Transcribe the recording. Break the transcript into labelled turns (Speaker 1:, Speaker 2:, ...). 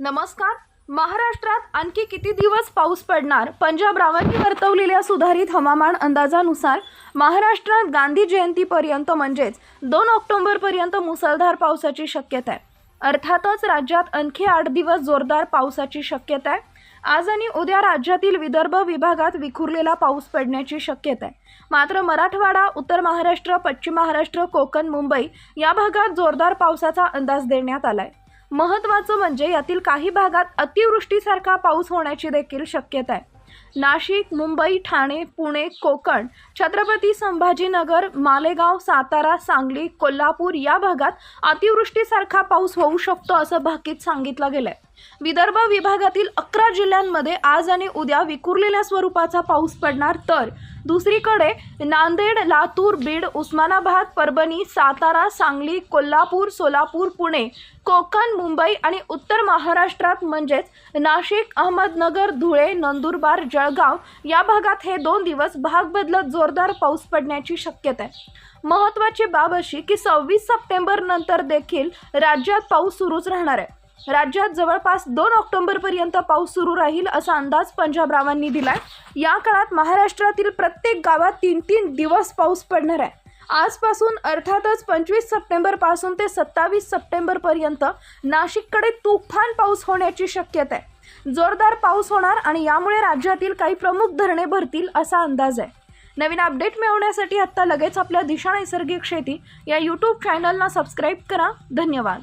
Speaker 1: नमस्कार. महाराष्ट्रात आणखी किती दिवस पाऊस पडणार? पंजाब रावांनी वर्तवलेल्या सुधारित हवामान अंदाजानुसार महाराष्ट्रात गांधी जयंतीपर्यंत म्हणजेच दोन ऑक्टोबरपर्यंत मुसळधार पावसाची शक्यता आहे. अर्थातच राज्यात आणखी आठ दिवस जोरदार पावसाची शक्यता आहे. आज आणि उद्या राज्यातील विदर्भ विभागात विखुरलेला पाऊस पडण्याची शक्यता आहे. मात्र मराठवाडा उत्तर महाराष्ट्र पश्चिम महाराष्ट्र कोकण मुंबई या भागात जोरदार पावसाचा अंदाज देण्यात आला आहे महत्त्वाचं म्हणजे यातील काही भागात अतिवृष्टीसारखा पाऊस होण्याची देखील शक्यता आहे. नाशिक मुंबई ठाणे पुणे कोकण छत्रपती संभाजीनगर मालेगाव सातारा सांगली कोल्हापूर या भागात अतिवृष्टीसारखा पाऊस होऊ शकतो असं भाकीत सांगितलं गेलं आहे विदर्भ विभागातील अकरा जिल्ह्यांमध्ये आज आणि उद्या विखुरलेल्या स्वरूपाचा पाऊस पडणार तर दुसरीकडे नांदेड लातूर बीड उस्मानाबाद परभणी सातारा सांगली कोल्हापूर सोलापूर पुणे कोकण मुंबई आणि उत्तर महाराष्ट्रात म्हणजेच नाशिक अहमदनगर धुळे नंदुरबार जळगाव या भागात हे दोन दिवस भाग बदलत जोरदार पाऊस पडण्याची शक्यता आहे. महत्त्वाची बाब अशी की सव्वीस सप्टेंबर नंतर देखील राज्यात पाऊस सुरूच राहणार आहे. राज्यात जवळपास दोन ऑक्टोबरपर्यंत पाऊस सुरू राहील असा अंदाज पंजाबरावांनी दिला आहे या काळात महाराष्ट्रातील प्रत्येक गावात तीन तीन दिवस पाऊस पडणार आहे. आजपासून अर्थातच पंचवीस सप्टेंबरपासून ते सत्तावीस सप्टेंबरपर्यंत नाशिककडे तुफान पाऊस होण्याची शक्यता आहे. जोरदार पाऊस होणार आणि यामुळे राज्यातील काही प्रमुख धरणे भरतील असा अंदाज आहे. नवीन अपडेट मिळवण्यासाठी आत्ता लगेच आपल्या दिशा नैसर्गिक शेती या यूट्यूब चॅनलला सबस्क्राईब करा. धन्यवाद.